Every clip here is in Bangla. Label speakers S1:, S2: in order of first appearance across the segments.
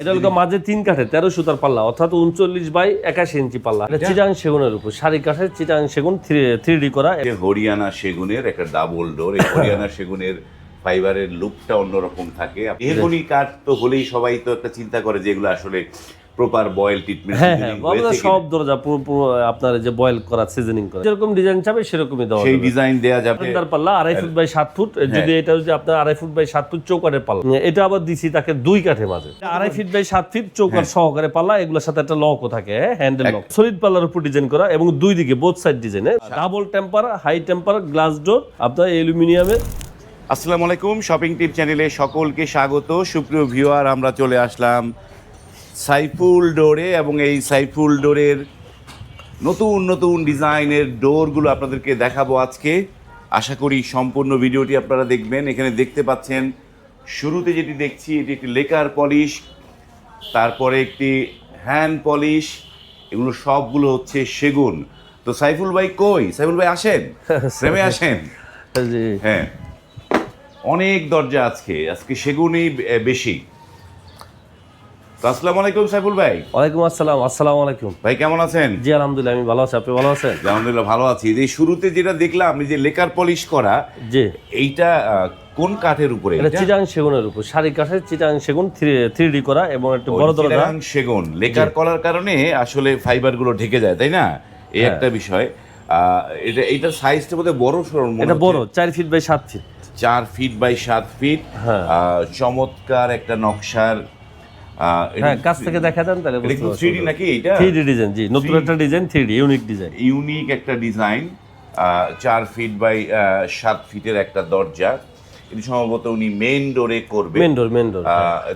S1: এটা হলো মাঝে তিন কাঠে তেরো সুতার পাল্লা অর্থাৎ উনচল্লিশ বাই একাশি ইঞ্চি পাল্লা। এটা চিটাং সেগুনের উপর সারি কাঠের চিটাং সেগুন থ্রি ডি করা।
S2: হরিয়ানা সেগুনের একটা ডাবল ডোর এই হরিয়ানা সেগুনের ফাইবারের লুকটা অন্যরকম থাকে। এগুলি কাঠ তো হলেই সবাই তো একটা চিন্তা করে যেগুলো আসলে প্রপার বয়েল ট্রিটমেন্ট
S1: হ্যাঁ হ্যাঁ সব দরজা পুরো পুরো আপনার যে বয়েল করা সিজনিং করা। যেরকম ডিজাইন চাবে সেরকমই দেওয়া
S2: সেই ডিজাইন দেয়া যাবে।
S1: তার পাল্লা আড়াই ফুট বাই সাত ফুট। যদি এটা যদি আপনার আড়াই ফুট বাই সাত ফুট চৌকাঠের পাল্লা। এটা আবার দিছি তাকে দুই কাঠে মাঝে আড়াই ফিট বাই সাত ফিট চৌকাঠ সহকারে পাল্লা এগুলোর সাথে একটা লকও থাকে হ্যান্ডেল লক সলিড পাল্লার উপর ডিজাইন করা এবং দুই দিকে both side design double temper high temper glass door আপনার অ্যালুমিনিয়ামের
S2: আসসালামু আলাইকুম শপিং টিপ চ্যানেলে সকলকে স্বাগত। সুপ্রিয় ভিউয়ার আমরা চলে আসলাম সাইফুল ডোরে এবং এই সাইফুল ডোরের নতুন নতুন ডিজাইনের ডোরগুলো আপনাদেরকে দেখাবো আজকে। আশা করি সম্পূর্ণ ভিডিওটি আপনারা দেখবেন। এখানে দেখতে পাচ্ছেন শুরুতে যেটি দেখছি এটি একটি লেকার পলিশ তারপরে একটি হ্যান্ড পলিশ এগুলো সবগুলো হচ্ছে সেগুন। তো সাইফুল ভাই কই? সাইফুল ভাই আসেন? প্রেমে আসেন? হ্যাঁ। অনেক দরজা আজকে। আজকে সেগুনই বেশি। আসসালামু আলাইকুম সাইফুল ভাই।
S1: ওয়ালাইকুম আসসালাম আসসালামু আলাইকুম।
S2: ভাই কেমন আছেন?
S1: জি আলহামদুলিল্লাহ আমি ভালো আছি। আপনি ভালো আছেন?
S2: আলহামদুলিল্লাহ ভালো আছি। এই শুরুতে যেটা দেখলাম যে লেকার পলিশ করা
S1: জি।
S2: এইটা কোন কাঠের উপরে
S1: এটা
S2: এটা?
S1: চিটাং সেগুনের উপর। সারি কাঠের চিটাং সেগুন থ্রি ডি করা এবং একটা বড় দরজা
S2: চিটাগাং সেগুন। লেকার করার কারণে আসলে ফাইবারগুলো ঢেকে যায় তাই না? এই
S1: হ্যাঁ।
S2: একটা বিষয়। এটা এটার সাইজটা বোধহয় বড় সরল
S1: এটা বড় চার ফিট বাই সাত ফিট।
S2: চার ফিট বাই সাত ফিট।
S1: হ্যাঁ।
S2: চমৎকার একটা নকশার এটা
S1: কাছ থেকে দেখা দেন তাহলে
S2: 3D নাকি এটা?
S1: থ্রিডি ডিজাইন জি নতুন একটা design three D unique design
S2: unique একটা ডিজাইন চার ফিট বাই সাত ফিটের একটা দরজা। সম্ভবত উনি মেইন ডোরে করবে।
S1: মেন ডোর মেন ডোর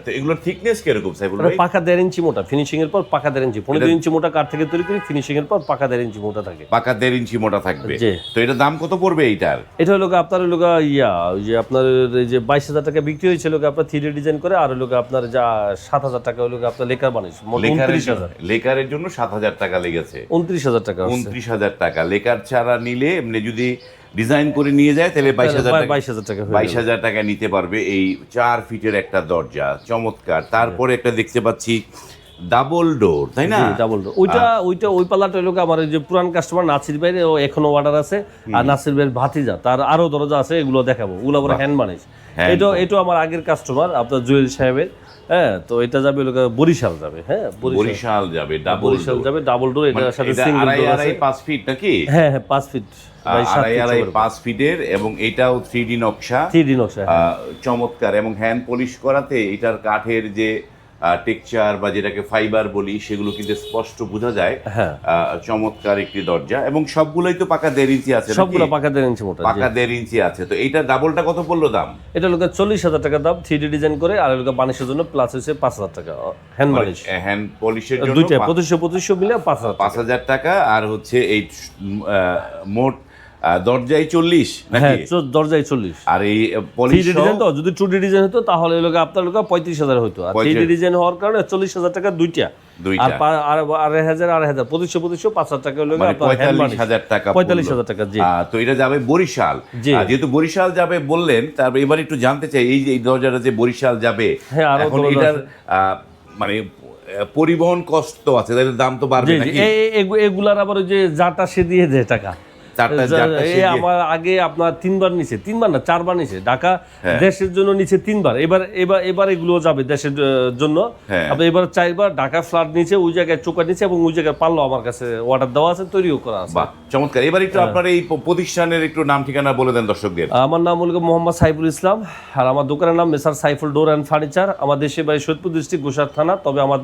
S2: তো এগুলোর থিকনেস কীরকম ভাই?
S1: পাকা দেড় ইঞ্চি মোটা ফিনিশিং এর পর পাকা দেড় ইঞ্চি পনেরো ইঞ্চি মোটা কাঠ থেকে তৈরি করি? ফিনিশিং এর পর পাকা দেড় ইঞ্চি মোটা থাকে।
S2: পাকা দেড় ইঞ্চি মোটা থাকবে। তো দাম কত পড়বে এইটার?
S1: এটা হলো আপনার হলো ইয়া যে আপনার যে বাইশ হাজার টাকা বিক্রি হয়েছিল আপনার থ্রি ডিজাইন করে আর হলো আপনার যা সাত হাজার টাকা হলো আপনার লেকার
S2: লেকারের
S1: উনত্রিশ হাজার।
S2: লেকারের জন্য সাত হাজার টাকা লেগেছে।
S1: উনত্রিশ হাজার টাকা
S2: উনত্রিশ হাজার টাকা। লেকার ছাড়া নিলে এমনি যদি ডিজাইন করে নিয়ে যায় তাহলে বাইশ হাজার
S1: বাইশ হাজার টাকা
S2: বাইশ হাজার টাকা নিতে পারবে এই চার ফিটের একটা দরজা চমৎকার। তারপরে একটা দেখতে পাচ্ছি ডাবল ডোর তাই না?
S1: ডাবল ডোর ওইটা ওইটা ওই পাল্লাটা লোক আমার যে পুরান কাস্টমার নাসির ভাইয়ের ও এখনও অর্ডার আছে। আর নাসির ভাইয়ের ভাতিজা তার আরও দরজা আছে এগুলো দেখাবো। ওগুলো পরে হ্যান্ড এটা এটা আমার আগের কাস্টমার আপনার জুয়েল সাহেবের। হ্যাঁ তো এটা যাবে বরিশাল যাবে হ্যাঁ বরিশাল।
S2: যাবে ডাবল
S1: বরিশাল যাবে ডাবল ডোর এটার সাথে সিঙ্গেল ডোর
S2: আড়াই
S1: আছে।
S2: পাঁচ ফিট নাকি?
S1: হ্যাঁ হ্যাঁ পাঁচ ফিট
S2: আড়াই আড়াই পাঁচ ফিটের এবং এটাও থ্রি ডি নকশা।
S1: থ্রি ডি নকশা
S2: চমৎকার এবং হ্যান্ড পলিশ করাতে এটার কাঠের যে টেক্সচার বা যেটাকে ফাইবার বলি সেগুলো কিন্তু স্পষ্ট বোঝা যায়।
S1: হ্যাঁ।
S2: চমৎকার একটি দরজা। এবং সবগুলোই তো পাকা দেড় ইঞ্চি আছে
S1: সবগুলো পাকা দেড় ইঞ্চি মোটা
S2: পাকা দেড় ইঞ্চি আছে। তো এইটা ডাবলটা কত পড়ল দাম?
S1: এটা লোকে চল্লিশ হাজার টাকা দাম থ্রি ডিজাইন করে আর লোকে বানিশের জন্য প্লাস হচ্ছে পাঁচ হাজার টাকা হ্যান্ড বানিশ
S2: হ্যান্ড পলিশের জন্য
S1: দুইটা
S2: পা-
S1: পঁচিশশো পঁচিশশো মিলে পাঁচ হাজার
S2: পাঁচ হাজার টাকা আর হচ্ছে এই মোট দরজায় চল্লিশ
S1: হ্যাঁ দরজায় চল্লিশ।
S2: আর এই পলিশ
S1: ডিজাইন তো? যদি টু ডি ডিজাইন হতো তাহলে লোক আপনার লোক পঁয়ত্রিশ হাজার হতো আর থ্রি ডি ডিজাইন হওয়ার কারণে চল্লিশ হাজার টাকা দুইটা। আর আড়াই হাজার আড়াই হাজার পঁচিশশো পঁচিশশো পাঁচ হাজার টাকা লোক
S2: মানে পঁয়তাল্লিশ হাজার টাকা
S1: পঁয়তাল্লিশ হাজার টাকা জি।
S2: তো এটা যাবে বরিশাল। যেহেতু বরিশাল যাবে বললেন তারপর এবার একটু জানতে চাই এই যে দরজাটা যে বরিশাল যাবে
S1: হ্যাঁ,
S2: এখন এটার মানে পরিবহন কষ্ট আছে তাহলে দাম তো বাড়বে
S1: এগুলার আবার ওই যে যাটা সে দিয়ে দেয় টাকা। আমার আগে আপনার তিনবার নিচে তিনবার না চারবার নিচে ঢাকা
S2: হ্যাঁ।
S1: দেশের জন্য নিচে তিনবার। এবার এবার এবার এগুলো যাবে দেশের জন্য।
S2: হ্যাঁ।
S1: আপনি এবার চারবার ঢাকা ফ্ল্যাট নিচে ওই জায়গায় চোকার নিচে এবং ওই জায়গায় পারল আমার কাছে অর্ডার দেওয়া আছে তৈরিও করা আছে।
S2: চমৎকার। এবার একটু আপনার এই প্রতিষ্ঠানের একটু নাম ঠিকানা বলে দেন দর্শকদের।
S1: আমার নাম হল মোহাম্মদ সাইফুল ইসলাম আর আমার দোকানের নাম messrs Saiful door and furniture. আমার দেশে বাড়ি সৈয়দপুর ডিস্ট্রিক্ট গোসার থানা তবে আমার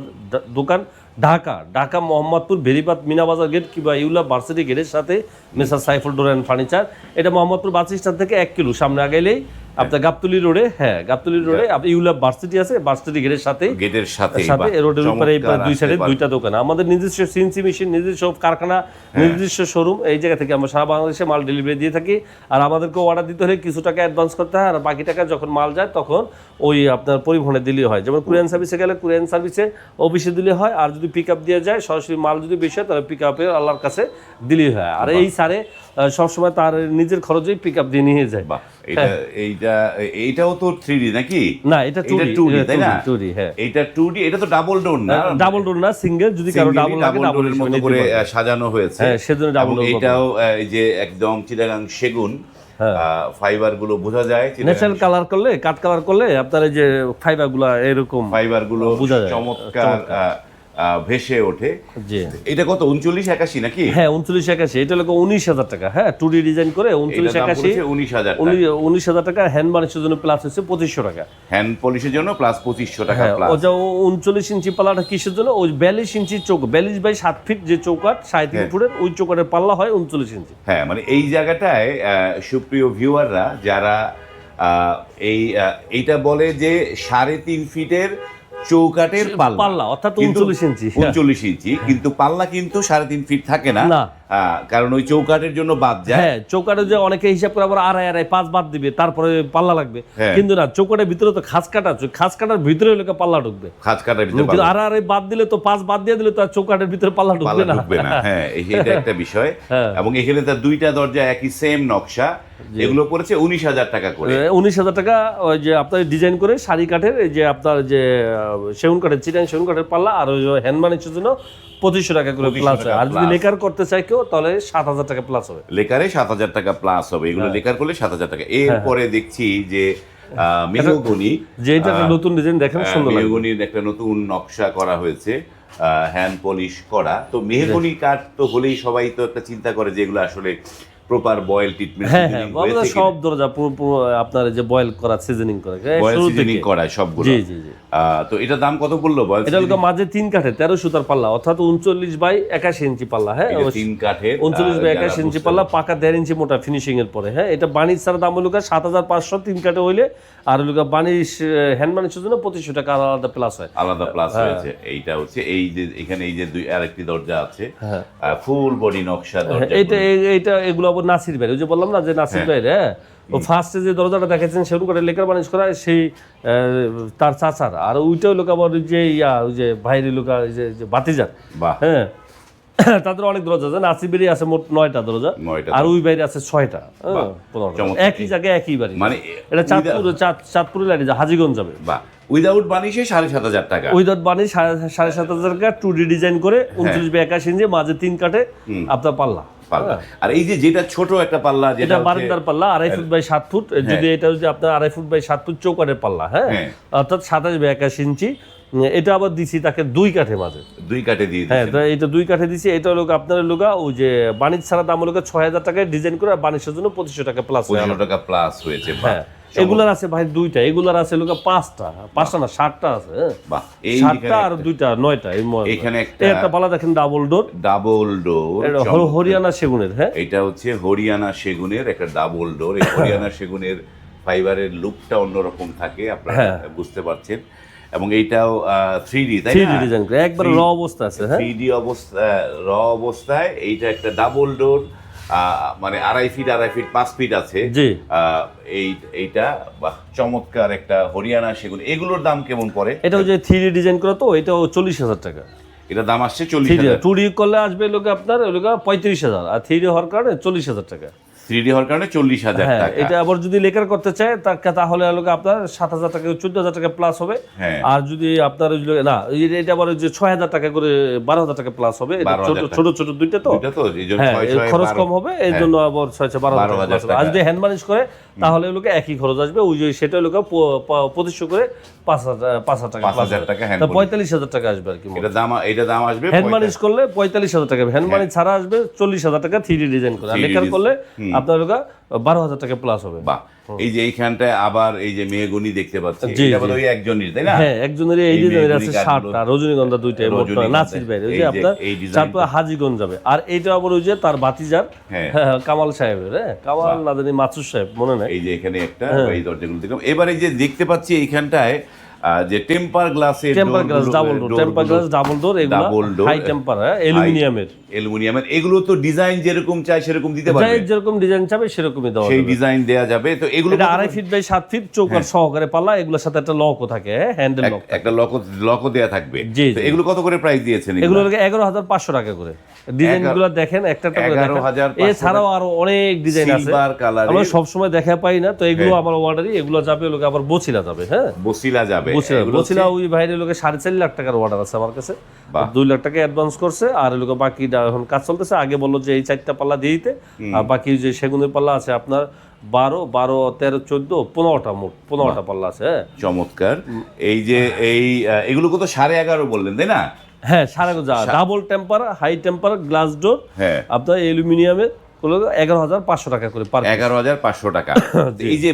S1: দোকান ঢাকা ঢাকা, মোহাম্মদপুর, বেরিবাদ, মিনাবাজার গেট কিংবা ইউলা ভার্সিটি গেটের সাথে messrs Saiful door and furniture এটা মোহাম্মদপুর বাস স্ট্যান্ড থেকে এক কিলো, সামনে আগাইলেই আপনার গাবতলি রোডে হ্যাঁ গাবতলি রোডে আপনি ইউলা ভার্সিটি আছে ভার্সিটি গেটের সাথে
S2: গেটের সাথে
S1: সাথে রোডের উপরে দুই সাইডে দুইটা দোকান। আমাদের নিজস্ব সিএনসি মেশিন নিজস্ব কারখানা নিজস্ব শোরুম এই জায়গা থেকে আমরা সারা বাংলাদেশে মাল ডেলিভারি দিয়ে থাকি। আর আমাদেরকে অর্ডার দিতে হলে কিছু টাকা অ্যাডভান্স করতে হয় আর বাকি টাকা যখন মাল যায় তখন ওই আপনার পরিবহনে দিলে হয়। যেমন কুরিয়ান সার্ভিসে গেলে কুরিয়ান সার্ভিসে অফিসে দিলে হয় আর যদি পিক আপ দিয়ে যায় সরাসরি মাল যদি বেশি হয় তাহলে পিক আপে আল্লাহর কাছে দিলেই হয়। আর এই সারে সবসময় তার নিজের খরচেই পিক আপ দিয়ে নিয়ে যায়।
S2: এটা এইটা এইটাও তো থ্রি ডি নাকি?
S1: না এটা টু
S2: এটা 2D, তাই না?
S1: টু ডি হ্যাঁ।
S2: এটা টু ডি এটা তো ডাবল ডোর না?
S1: ডাবল ডোর না সিঙ্গেল যদি কারও ডাবল লাগে ডাবল
S2: ডাবলের মতো করে সাজানো হয়েছে।
S1: হ্যাঁ, সেজন্য
S2: এবং
S1: door
S2: এটাও এই যে একদম চিটাগাং সেগুন
S1: হ্যাঁ।
S2: ফাইবারগুলো বোঝা যায়
S1: ন্যাচারাল কালার করলে কাট কালার করলে আপনার এই যে ফাইবারগুলা এরকম
S2: ফাইবারগুলো
S1: বোঝা যায়।
S2: চমৎকার ভেসে ওঠে। এটা কত উনচল্লিশ একাশি নাকি?
S1: হ্যাঁ উনচল্লিশ একাশি। এটা হলো উনিশ হাজার টাকা। হ্যাঁ টু ডি ডিজাইন করে উনচল্লিশ একাশি।
S2: উনিশ হাজার
S1: উনিশ হাজার টাকা হ্যান্ড বানিশের জন্য প্লাস হচ্ছে পঁচিশশো টাকা।
S2: হ্যান্ড পলিশের জন্য প্লাস পঁচিশশো টাকা
S1: হ্যাঁ ও যা উনচল্লিশ ইঞ্চি পাল্লাটা কিসের জন্য? ওই বিয়াল্লিশ ইঞ্চি চৌক বিয়াল্লিশ বাই সাত ফিট যে চৌকাট সাড়ে তিন
S2: হ্যাঁ।
S1: ফুটের ওই চৌকাটের পাল্লা হয় উনচল্লিশ ইঞ্চি।
S2: হ্যাঁ মানে এই জায়গাটায় সুপ্রিয় ভিউয়াররা যারা এই আহ, এইটা বলে যে সাড়ে তিন ফিটের চৌকাটের পাল্লা।
S1: পাল্লা, অর্থাৎ
S2: উনচল্লিশ
S1: 39 ইঞ্চি।
S2: উনচল্লিশ ইঞ্চি কিন্তু পাল্লা কিন্তু সাড়ে তিন ফিট থাকে না। কারণ ওই চৌকাটের জন্য বাদ যায়।
S1: হ্যাঁ চৌকাটে যে অনেকে হিসাব করে আবার আড়াই আড়াই পাঁচ বাদ দিবে তারপরে পাল্লা লাগবে।
S2: হ্যাঁ।
S1: কিন্তু না চৌকাটের ভিতরে তো খাস কাটা খাস কাটার ভিতরে লোকে পাল্লা ঢুকবে।
S2: খাঁজ কাটার ভিতরে
S1: আড়াই আড়াই বাদ দিলে তো পাঁচ বাদ দিয়ে দিলে তো চৌকাটের ভিতরে পাল্লা ঢুকবে না।
S2: ঢুকবে না। হ্যাঁ এটা একটা বিষয়।
S1: হ্যাঁ।
S2: এবং এখানে তার দুইটা দরজা একই সেম নকশা। এগুলো পড়েছে উনিশ হাজার টাকা করে।
S1: উনিশ হাজার টাকা ওই যে আপনার ডিজাইন করে শাড়ি কাঠের যে আপনার যে সেগুন কাঠের চিটান সেগুন কাঠের পাল্লা আর ওই হ্যান্ড মানিচের জন্য পঁচিশশো টাকা করে প্লাস
S2: হয়।
S1: আর যদি লেকার করতে চাই কেউ তাহলে সাত হাজার টাকা প্লাস হবে।
S2: লেকারে সাত হাজার টাকা প্লাস হবে। এগুলো
S1: হ্যাঁ।
S2: লেকার করলে সাত হাজার টাকা। এরপরে দেখছি যে মেহগনি
S1: যেটা নতুন ডিজাইন দেখেন
S2: হ্যাঁ,
S1: সুন্দর
S2: মেহগনির একটা নতুন নকশা করা হয়েছে হ্যান্ড পলিশ করা। তো মেহগনি কাঠ তো হলেই সবাই তো একটা চিন্তা করে যে এগুলো আসলে প্রপার বয়েল ট্রিটমেন্ট
S1: হ্যাঁ হ্যাঁ সব দরজা পুরো আপনার যে বয়েল করা সিজনিং করা
S2: বয়েল সিজনিং করা সবগুলো।
S1: জি জি জি।
S2: তো এটা দাম কত পড়ল বয়েল
S1: এটা হলো মাঝে তিন কাঠে তেরো সুতার পাল্লা অর্থাৎ উনচল্লিশ বাই একাশি ইঞ্চি পাল্লা হ্যাঁ?
S2: তিন কাঠের
S1: উনচল্লিশ বাই একাশি ইঞ্চি পাল্লা পাকা দেড় ইঞ্চি মোটা ফিনিশিং এর পরে হ্যাঁ? এটা বাণিজ্য ছাড়া দাম হলো সাত হাজার পাঁচশো তিন কাঠে হইলে আর হলো বাণিজ্য হ্যান্ড বাণিজ্যের জন্য পঁচিশশো টাকা আলাদা প্লাস হয়।
S2: আলাদা প্লাস
S1: হ্যাঁ।
S2: হয়েছে। এইটা হচ্ছে এই যে এখানে এই যে দুই আরেকটি দরজা আছে
S1: হ্যাঁ।
S2: ফুল বডি নকশা দরজা
S1: এইটা এই- এইটা এগুলো আবার নাসির ভাই ওই যে বললাম না যে নাসির ভাই হ্যাঁ? ও ফার্স্টে যে দরজাটা দেখাচ্ছেন সেরকম করে লেকার বানিশ করা সেই তার চাচার। আর ওইটাও লোক আবার যে ইয়া ওই যে ভাইরি লোক যে বাতিজার হ্যাঁ? তাদের অনেক দরজা আছে নাসিবেরই আছে মোট নয়টা দরজা। আর ওই বাইরে আছে ছয়টা। হ্যাঁ। একই জায়গায় একই বাড়ি।
S2: মানে
S1: এটা চাঁদপুর চাঁদ- চাঁদপুরে লাইনে হাজিগঞ্জ যাবে
S2: বা উইদাউট বানিশে সাড়ে সাত হাজার টাকা।
S1: ওই দত বানি সাড়ে সাড়ে সাত হাজার টাকা টু ডি ডিজাইন করে
S2: হ্যাঁ।
S1: উনত্রিশ বাই একাশি ইঞ্চি মাঝে তিন কাটে আপনার পাল্লা।
S2: পাল্লা। আর এই যে যেটা ছোট একটা পাল্লা যেটা
S1: বারান্দার পাল্লা আড়াই ফুট বাই সাত ফুট যদি এটা হচ্ছে আপনার আড়াই ফুট বাই সাত ফুট চৌকাঠের পাল্লা হ্যাঁ?
S2: হ্যাঁ।
S1: অর্থাৎ সাতাশ বাই একাশ ইঞ্চি। এটা আবার দিছি তাকে দুই কাঠে মাঝে
S2: দুই কাঠে দিয়ে
S1: হ্যাঁ এটা দুই কাঠে দিছি। এটা হলো আপনার লোকা ওই যে বাণিজ্য ছাড়া দাম ছয় হাজার টাকায় ডিজাইন করে আর বাণিজ্যের জন্য পঁচিশশো টাকা প্লাস
S2: পঁচিশশো টাকা প্লাস হয়েছে
S1: হ্যাঁ। এগুলার আছে ভাই দুইটা এগুলার আছে লোকা পাঁচটা পাঁচটা না সাতটা আছে হ্যাঁ? সাতটা আর দুইটা নয়টা
S2: এখানে একটা-
S1: পাল্লা দেখেন double door
S2: double door
S1: Haryana সেগুনের হ্যাঁ?
S2: এটা হচ্ছে হরিয়ানা সেগুনের একটা ডাবল ডোর এই হরিয়ানা সেগুনের ফাইবারের লুকটা অন্যরকম থাকে আপনারা
S1: হ্যাঁ।
S2: বুঝতে পারছেন। এবং এইটাও থ্রি ডি তাই
S1: থ্রি ডিজাইন একবার র অবস্থা আছে হ্যাঁ?
S2: থ্রি ডি অবস্থা র অবস্থায় এইটা একটা ডাবল ডোর মানে আড়াই ফিট আড়াই ফিট পাঁচ ফিট আছে। এই এইটা চমৎকার একটা হরিয়ানা সেগুন। এগুলোর দাম কেমন পড়ে?
S1: এটা হচ্ছে যে থ্রি ডিজাইন করা তো এটা চল্লিশ হাজার টাকা।
S2: এটা দাম আসছে চল্লিশ হাজার।
S1: টু ডি করলে আসবে লোকে আপনার ওই লোকে পঁয়ত্রিশ হাজার আর থ্রি হওয়ার কারণে চল্লিশ হাজার টাকা।
S2: থ্রি ডি হওয়ার কারণে চল্লিশ হাজার
S1: হ্যাঁ
S2: টাকা।
S1: এটা আবার যদি লেকার করতে চায় তাহলে লোকে আপনার সাত হাজার টাকা চোদ্দ হাজার টাকা প্লাস হবে।
S2: হ্যাঁ।
S1: আর যদি আপনার না এটা আবার যে ছয় হাজার টাকা করে বারো হাজার টাকা প্লাস হবে। এটা
S2: 12,000
S1: ছোট ছোট দুইটা তো।
S2: এই
S1: হ্যাঁ খরচ কম হবে এর জন্য আবার ছয় ছয় বারো হাজার। আর যদি হ্যান্ড করে তাহলে লোকে একই খরচ আসবে। ওই যে সেটা লোকে পঁচিশশো করে পাঁচ হাজার পাঁচ হাজার টাকা
S2: পাঁচ হাজার টাকা।
S1: পঁয়তাল্লিশ হাজার টাকা আসবে আর কি
S2: এটা দাম এটা দাম আসবে
S1: হ্যান্ড
S2: পঁয়তা-
S1: করলে পঁয়তাল্লিশ হাজার টাকা হ্যান্ড মানিশ ছাড়া আসবে চল্লিশ হাজার টাকা থ্রি ডি ডিজাইন করে। লেখার করলে আপনার বারো হাজার টাকা প্লাস হবে।
S2: বাহ। এই যে এইখানটায় আবার এই যে দেখতে পাচ্ছি এটা একজনই তাই না?
S1: হ্যাঁ একজনের এই আছে সাতটা রজনীগন্ধা নাসির বাইরে ওই যে আপনার। চারপুর হাজিগঞ্জ যাবে। আর এইটা আবার ওই যে তার বাতিজার
S2: হ্যাঁ।
S1: হ্যাঁ, কামাল সাহেবের হ্যাঁ কামাল না জানি মাসুর সাহেব মনে নাই?
S2: এই যে এখানে একটা
S1: হ্যাঁ।
S2: এই দরজাগুলো দেখলাম। এবার এই যে দেখতে পাচ্ছি এইখানটায় যে টেম্পার গ্লাসের
S1: temper glass double door temper glass double door এগুলো হাই টেম্পার হ্যাঁ অ্যালুমিনিয়ামের
S2: অ্যালুমিনিয়ামের এগুলো তো ডিজাইন যেরকম চাই সেরকম দিতে পারবে।
S1: যেরকম ডিজাইন চাবে সেরকমই দেওয়া
S2: সেই ডিজাইন দেয়া যাবে। তো এগুলো
S1: এটা আড়াই ফিট বাই সাত ফিট চৌকার সহকারে পাল্লা এগুলোর সাথে একটা লকও থাকে হ্যাঁ হ্যান্ডেল লক
S2: এক- একটা লক লকও দেয়া থাকবে। তো এগুলো কত করে প্রাইস দিয়েছেন
S1: এগুলো এগারো হাজার পাঁচশো টাকা করে। ডিজাইনগুলো দেখেন একটা এছাড়াও আরও অনেক ডিজাইন আছে। আমরা সবসময় দেখা পাই না তো এগুলো আমার অর্ডারই এগুলো যাবে লোকে আবার বছিলা যাবে হ্যাঁ?
S2: বসিলা যাবে।
S1: বছিলা ওই ভাইয়ের লোকে সাড়ে চার লাখ টাকার অর্ডার আছে আমার কাছে। দুই লাখ টাকা অ্যাডভান্স করছে আর লোকে বাকিটা এখন কাজ চলতেছে। আগে বলল যে এই চারটা পাল্লা দিয়ে দিতে আর বাকি যে সেগুনের পাল্লা আছে আপনার বারো বারো তেরো চোদ্দ পনেরোটা মোট পনেরোটা পাল্লা আছে হ্যাঁ।
S2: চমৎকার। এই যে এই এগুলো কত? সাড়ে এগারো বললেন তাই না?
S1: হ্যাঁ সাড়ে double temper high temper glass door
S2: হ্যাঁ।
S1: আপনার অ্যালুমিনিয়ামের এগারো হাজার পাঁচশো টাকা করে পার
S2: এগারো হাজার পাঁচশো টাকা। এই যে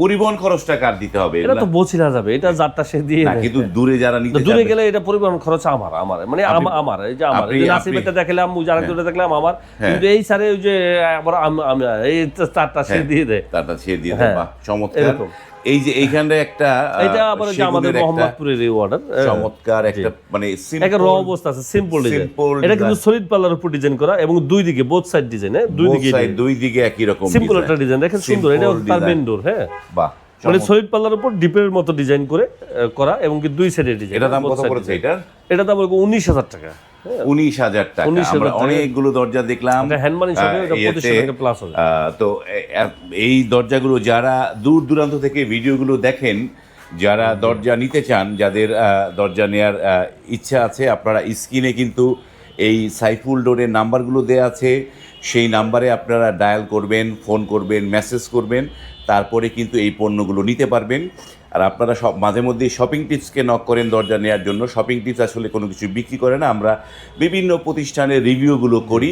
S2: পরিবহন খরচটা কার দিতে হবে?
S1: এটা তো বছিলা যাবে এটা যারটা সে দিয়ে
S2: কিন্তু দূরে যারা নিতে
S1: দূরে গেলে এটা পরিবহন খরচ আমার আমার। মানে আমার এই যে আমার নাসিবেটা দেখলাম যারা দূরে দেখলাম আমার।
S2: হ্যাঁ।
S1: কিন্তু এই সারে ওই যে আবার আমি এই চারটা সে দিয়ে দেয়।
S2: তারটা ছেড়ে দিয়ে দেন
S1: হ্যাঁ,
S2: চমৎকার। এই যে এইখানে একটা
S1: এটা আবার যে আমাদের মোহাম্মদপুরের এই অর্ডার
S2: চমৎকার একটা মানে
S1: একটা র অবস্থা আছে সিম্পল ডিজাইন এটা কিন্তু। সলিড পাল্লার উপর ডিজাইন করা এবং দুই দিকে বোথ সাইড ডিজাইন দুই দিকে
S2: দুই দিকে একই রকম
S1: সিম্পল একটা ডিজাইন দেখেন সুন্দর এটা তার মেন ডোর হ্যাঁ?
S2: বাহ।
S1: মানে। সলিড পাল্লার উপর ডিপের মতো ডিজাইন করে করা এবং কি দুই সাইডের ডিজাইন।
S2: এটার দাম কত পড়েছে এটার?
S1: এটা দাম উনিশ হাজার টাকা।
S2: উনিশ হাজার টাকা।
S1: 19,000
S2: আমরা। অনেকগুলো দরজা দেখলাম।
S1: এটা এটা
S2: তো এই দরজাগুলো যারা দূর দূরান্ত থেকে ভিডিওগুলো দেখেন যারা দরজা নিতে চান যাদের আহ, দরজা নেওয়ার আহ, ইচ্ছা আছে আপনারা স্ক্রিনে কিন্তু এই সাইফুল ডোরের নাম্বারগুলো দেওয়া আছে। সেই নাম্বারে আপনারা ডায়াল করবেন, ফোন করবেন, মেসেজ করবেন, তারপরে কিন্তু এই পণ্যগুলো নিতে পারবেন। আর আপনারা সব মাঝে মধ্যেই শপিং টিপসকে নক করেন দরজা নেওয়ার জন্য। শপিং টিপস আসলে কোনো কিছু বিক্রি করে না। আমরা বিভিন্ন প্রতিষ্ঠানের রিভিউগুলো করি।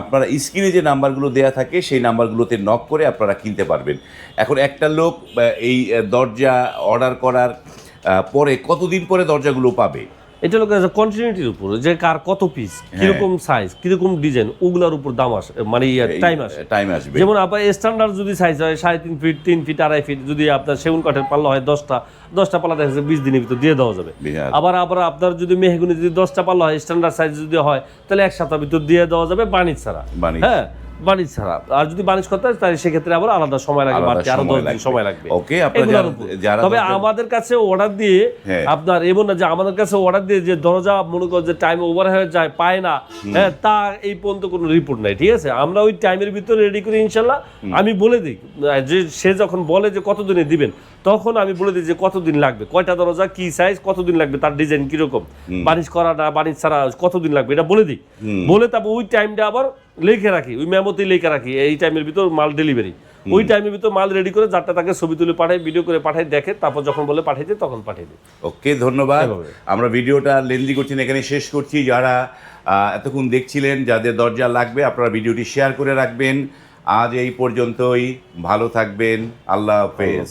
S2: আপনারা স্ক্রিনে যে নাম্বারগুলো দেয়া থাকে, সেই নাম্বারগুলোতে নক করে আপনারা কিনতে পারবেন। এখন একটা লোক এই দরজা অর্ডার করার পরে কতদিন পরে দরজাগুলো পাবে?
S1: এটা লোক কন্টিনিউটির উপর যে কার কত পিস
S2: হ্যাঁ।
S1: কীরকম সাইজ কীরকম ডিজাইন ওগুলার উপর দাম আসে মানে টাইম আসে।
S2: টাইম আসবে।
S1: যেমন আপনার স্ট্যান্ডার্ড যদি সাইজ হয় সাড়ে তিন ফিট তিন ফিট আড়াই ফিট যদি আপনার সেগুন কাঠের পাল্লা হয় দশটা দশটা পাল্লা দেখা যাচ্ছে বিশ দিনের ভিতর দিয়ে দেওয়া যাবে। আবার আবার আপনার যদি মেহগুনি যদি দশটা পাল্লা হয় স্ট্যান্ডার্ড সাইজ যদি হয় তাহলে এক সপ্তাহ ভিতর দিয়ে দেওয়া যাবে বাণিজ্য ছাড়া। হ্যাঁ বাণিজ্য ছাড়া। আর যদি বাণিজ্য করতে হয় তাহলে সেক্ষেত্রে আবার আলাদা সময় লাগবে বাড়তি
S2: আরও
S1: দশ দিন সময় লাগবে।
S2: Okay, আপনারা
S1: তবে আমাদের কাছে অর্ডার দিয়ে
S2: হ্যাঁ।
S1: আপনার এমন না যে আমাদের কাছে অর্ডার দিয়ে যে দরজা মনে যে টাইম ওভার হয়ে যায় পায় না হ্যাঁ তা এই পর্যন্ত কোনো রিপোর্ট নাই ঠিক আছে? আমরা ওই টাইমের ভিতরে রেডি করি ইনশাল্লাহ আমি বলে দিই যে সে যখন বলে যে কতদিনে দিবেন তখন আমি বলে দিই যে কতদিন লাগবে কয়টা দরজা কি সাইজ কতদিন লাগবে তার ডিজাইন কীরকম বানিশ করা না বানিশ ছাড়া কতদিন লাগবে এটা বলে দিই। বলে তারপর ওই টাইমটা আবার লিখে রাখি ওই মেমোতে লিখে রাখি এই টাইমের ভিতর মাল ডেলিভারি ওই টাইমের ভিতর মাল রেডি করে যারটা তাকে ছবি তুলে পাঠাই ভিডিও করে পাঠাই দেখে তারপর যখন বলে পাঠিয়ে দিই তখন পাঠিয়ে দিই
S2: ওকে ধন্যবাদ। আমরা ভিডিওটা লেন্দি করছি না, এখানে শেষ করছি। যারা এতক্ষণ দেখছিলেন যাদের দরজা লাগবে আপনারা ভিডিওটি শেয়ার করে রাখবেন। আজ এই পর্যন্তই। ভালো থাকবেন। আল্লাহ হাফেজ।